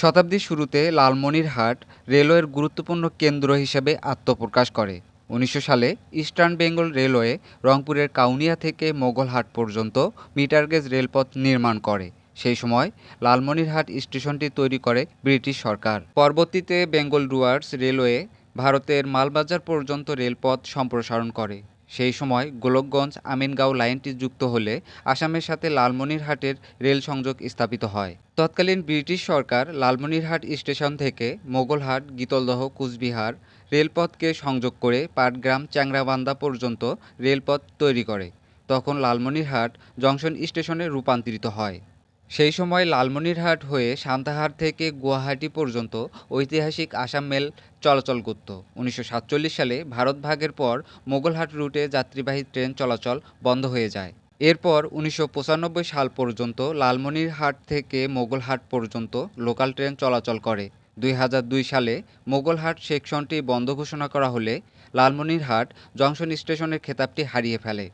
শতাব্দীর শুরুতে লালমনিরহাট রেলওয়ের গুরুত্বপূর্ণ কেন্দ্র হিসেবে আত্মপ্রকাশ করে। উনিশশো সালে ইস্টার্ন বেঙ্গল রেলওয়ে রংপুরের কাউনিয়া থেকে মোগলহাট পর্যন্ত মিটারগেজ রেলপথ নির্মাণ করে। সেই সময় লালমনিরহাট স্টেশনটি তৈরি করে ব্রিটিশ সরকার। পরবর্তীতে বেঙ্গল ডুয়ার্স রেলওয়ে ভারতের মালবাজার পর্যন্ত রেলপথ সম্প্রসারণ করে। সেই সময় গোলকগঞ্জ আমিনগাঁও লাইনটি যুক্ত হলে আসামের সাথে লালমনিরহাটের রেল সংযোগ স্থাপিত হয়। তৎকালীন ব্রিটিশ সরকার লালমনিরহাট স্টেশন থেকে মোগলহাট, গীতলদহ, কুচবিহার রেলপথকে সংযোগ করে পাটগ্রাম চ্যাংরাবান্ধা পর্যন্ত রেলপথ তৈরি করে। তখন লালমনিরহাট জংশন স্টেশনে রূপান্তরিত হয়। সেই সময় লালমনিরহাট হয়ে সান্তাহার থেকে গুয়াহাটি পর্যন্ত ঐতিহাসিক আসাম মেল চলাচল করত। উনিশশো সাতচল্লিশ সালে ভারত ভাগের পর মোগলহাট রুটে যাত্রীবাহী ট্রেন চলাচল বন্ধ হয়ে যায়। এরপর উনিশশো পঁচানব্বই সাল পর্যন্ত লালমনিরহাট থেকে মোগলহাট পর্যন্ত লোকাল ট্রেন চলাচল করে। দুই হাজার দুই সালে মোগলহাট সেকশনটি বন্ধ ঘোষণা করা হলে লালমনিরহাট জংশন স্টেশনের খেতাবটি হারিয়ে ফেলে।